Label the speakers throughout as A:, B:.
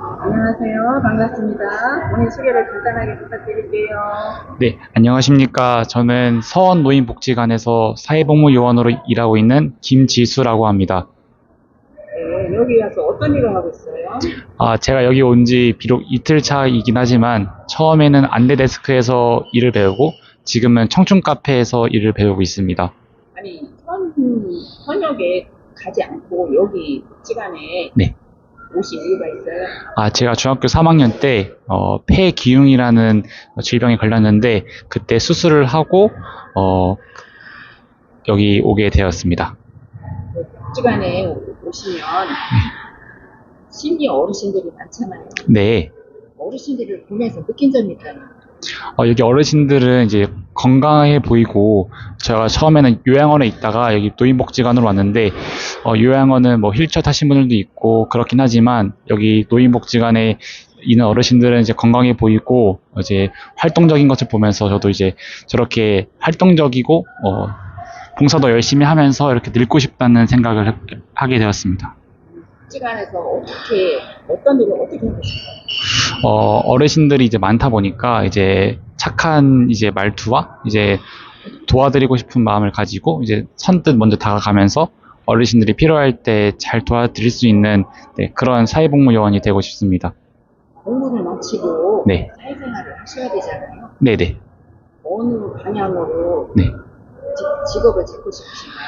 A: 안녕하세요. 반갑습니다. 본인 소개를 간단하게 부탁드릴게요.
B: 네, 안녕하십니까. 저는 서원 노인복지관에서 사회복무요원으로 일하고 있는 김지수라고 합니다.
A: 네, 여기 와서 어떤 일을 하고 있어요?
B: 아, 제가 여기 온 지 비록 이틀 차이긴 하지만 처음에는 안내 데스크에서 일을 배우고 지금은 청춘 카페에서 일을 배우고 있습니다.
A: 아니, 현, 현역에 가지 않고 여기 복지관에
B: 네.
A: 오신 이유가 있어요?
B: 아, 제가 중학교 3학년 때 어, 폐기흉이라는 질병에 걸렸는데 그때 수술을 하고 어, 여기 오게 되었습니다.
A: 오- 오시면 심리 어르신들이 많잖아요.
B: 네.
A: 어르신들을 보면서 느낀 점이 있잖아요.
B: 어, 여기 어르신들은 이제 건강해 보이고 제가 처음에는 요양원에 있다가 여기 노인복지관으로 왔는데 어, 요양원은 뭐 휠체어 타신 분들도 있고 그렇긴 하지만 여기 노인복지관에 있는 어르신들은 이제 건강해 보이고 이제 활동적인 것을 보면서 저도 이제 저렇게 활동적이고 어, 봉사도 열심히 하면서 이렇게 늙고 싶다는 생각을 하- 하게 되었습니다.
A: 복지관에서 어떻게, 어떤 일을 어떻게 하고 싶어요?
B: 어, 어르신들이 이제 많다 보니까 이제 착한 이제 말투와 이제 도와드리고 싶은 마음을 가지고 이제 선뜻 먼저 다가가면서 어르신들이 필요할 때 잘 도와드릴 수 있는 네, 그런 사회복무 요원이 되고 싶습니다.
A: 공부를 마치고
B: 네.
A: 사회생활을 하셔야 되잖아요.
B: 네네.
A: 어느 방향으로
B: 네.
A: 지- 직업을 찾고 싶으신가요?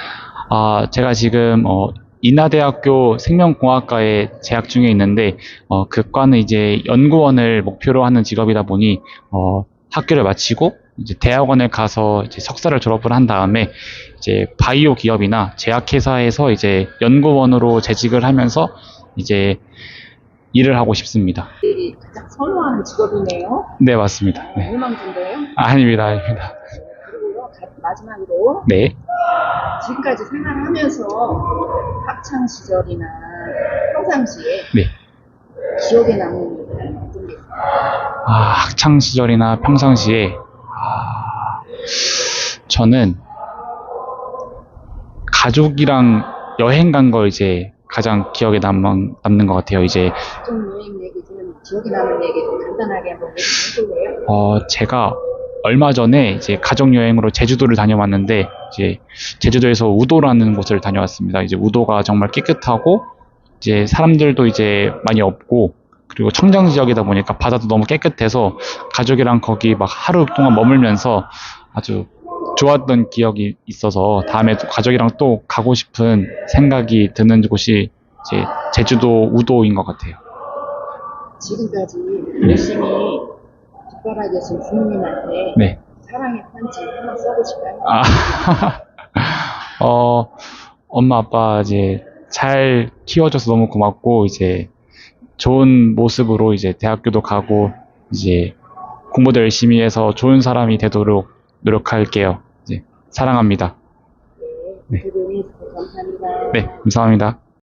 B: 아, 제가 지금 어, 인하대학교 생명공학과에 재학 중에 있는데 어, 그 과는 이제 연구원을 목표로 하는 직업이다 보니 어, 학교를 마치고 이제 대학원에 가서 이제 석사를 졸업을 한 다음에 이제 바이오 기업이나 제약회사에서 이제 연구원으로 재직을 하면서 이제 일을 하고 싶습니다.
A: 가장 선호하는 직업이네요.
B: 네, 맞습니다. 네.
A: 유망주인데요.
B: 아, 아닙니다, 아닙니다.
A: 그리고요, 가- 마지막으로
B: 네.
A: 지금까지 생활하면서 학창 시절이나 평상시에
B: 네.
A: 기억에 남는?
B: 아, 학창 시절이나 평상시에 아, 저는 가족이랑 여행 간 거 이제 가장 기억에 남는, 남는 것 같아요. 이제
A: 좀 여행 얘기 좀 기억에 남는 얘기 좀 간단하게 한번 해볼래요?
B: 어, 제가 얼마 전에 이제 가족 여행으로 제주도를 다녀왔는데 이제 제주도에서 우도라는 곳을 다녀왔습니다. 이제 우도가 정말 깨끗하고 이제 사람들도 이제 많이 없고 그리고 청정 지역이다 보니까 바다도 너무 깨끗해서 가족이랑 거기 막 하루 동안 머물면서 아주 좋았던 기억이 있어서 다음에 또 가족이랑 또 가고 싶은 생각이 드는 곳이 이제 제주도 우도인 것 같아요.
A: 지금까지 열심히 뒷바라지 계신 부모님한테
B: 네.
A: 사랑의 편지 하나 써보실까요?
B: 아, 어, 엄마 아빠 이제 잘 키워줘서 너무 고맙고 이제 좋은 모습으로 이제 대학교도 가고 이제 공부도 열심히 해서 좋은 사람이 되도록 노력할게요. 이제 사랑합니다.
A: 네.
B: 네, 감사합니다.